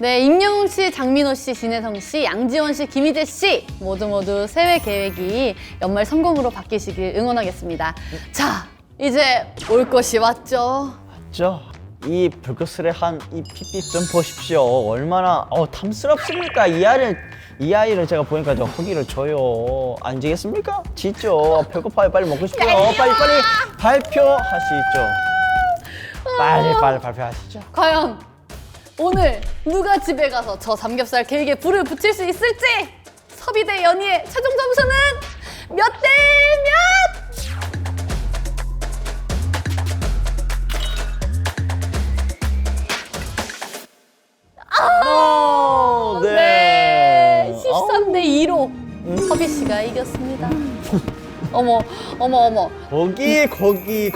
네, 임영웅 씨, 장민호 씨, 진혜성 씨, 양지원 씨, 김희재 씨 모두 모두 새해 계획이 연말 성공으로 바뀌시길 응원하겠습니다. 자, 이제 올 것이 왔죠. 죠? 이 불그스레 한 이 핏빛 좀 보십시오. 얼마나 어, 탐스럽습니까? 이 아이를 이 아이를 제가 보니까 저 허기를 줘요. 안 지겠습니까? 지죠. 배고파요. 빨리 먹고 싶어요. 빨리 빨리 발표하시죠. 빨리 빨리 발표하시죠. 과연 오늘 누가 집에 가서 저 삼겹살 케이크에 불을 붙일 수 있을지 섭이대 연희의 최종 점수는 몇 대 몇? 어, 네, 네. 13대 2로 섭이 씨가 이겼습니다. 어머, 어머, 어머. 고기 어머,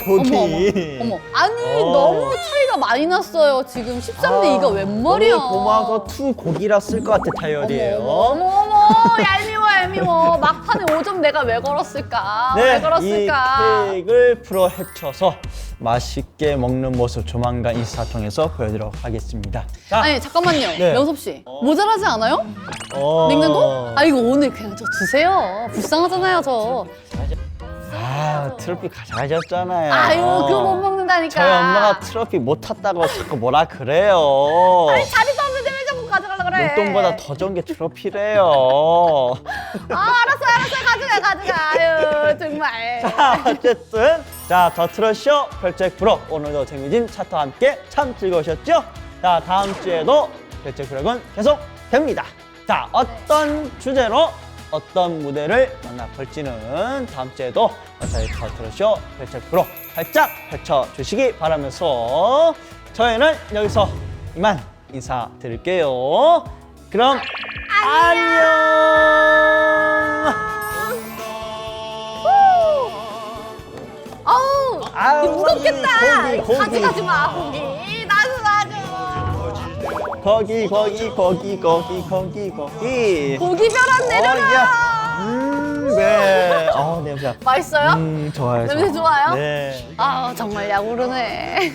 고기. 어머, 어머. 아니, 어. 너무 차이가 많이 났어요. 지금 13대 2가 웬 말이야. 너무 고마워서 투 고기라 쓸 것 같아 타이어리에요. 어머, 어머, 어머, 얄미워, 얄미워. 막판에 5점 내가 왜 걸었을까? 왜 네, 이 걸었을까? 케이크를 풀어 헤쳐서 맛있게 먹는 모습 조만간 인스타 통해서 보여드리도록 하겠습니다. 자, 아니, 잠깐만요. 네. 명섭 씨. 모자라지 않아요? 어... 냉장고? 아, 이거 오늘 그냥 저 주세요. 불쌍하잖아요, 저. 아, 트로피 가져가셨잖아요. 아유, 그거 못 먹는다니까. 저희 엄마가 트로피 못 탔다고 자꾸 뭐라 그래요. 아니, 자리도 없는데 왜 자꾸 가져가려고 그래? 용돈보다 더 좋은 게 트로피래요. 아, 알았어, 알았어. 가져가, 가져가. 아유, 정말. 자, 어쨌든 자, 더 트롯쇼 별책 프로 오늘도 재미진 차트와 함께 참 즐거우셨죠? 자, 다음 주에도 별책 프로는 계속 됩니다. 자, 어떤 주제로 어떤 무대를 만나볼지는 다음 주에도 저희 더 트롯쇼 별책 프로 활짝 펼쳐주시기 바라면서 저희는 여기서 이만 인사드릴게요. 그럼 안녕! 어우, 아우, 이거 무섭겠다. 고기, 고기. 가져가지 마, 고기. 나도 놔줘. 거기 거기 거기 거기 거기 거기 고기별한 내려라. 어, 야. 음, 네. 어, 냄새. 맛있어요? 음, 좋아요. 냄새 좋아요? 네. 아, 정말 야구르네.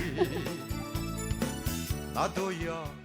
나도야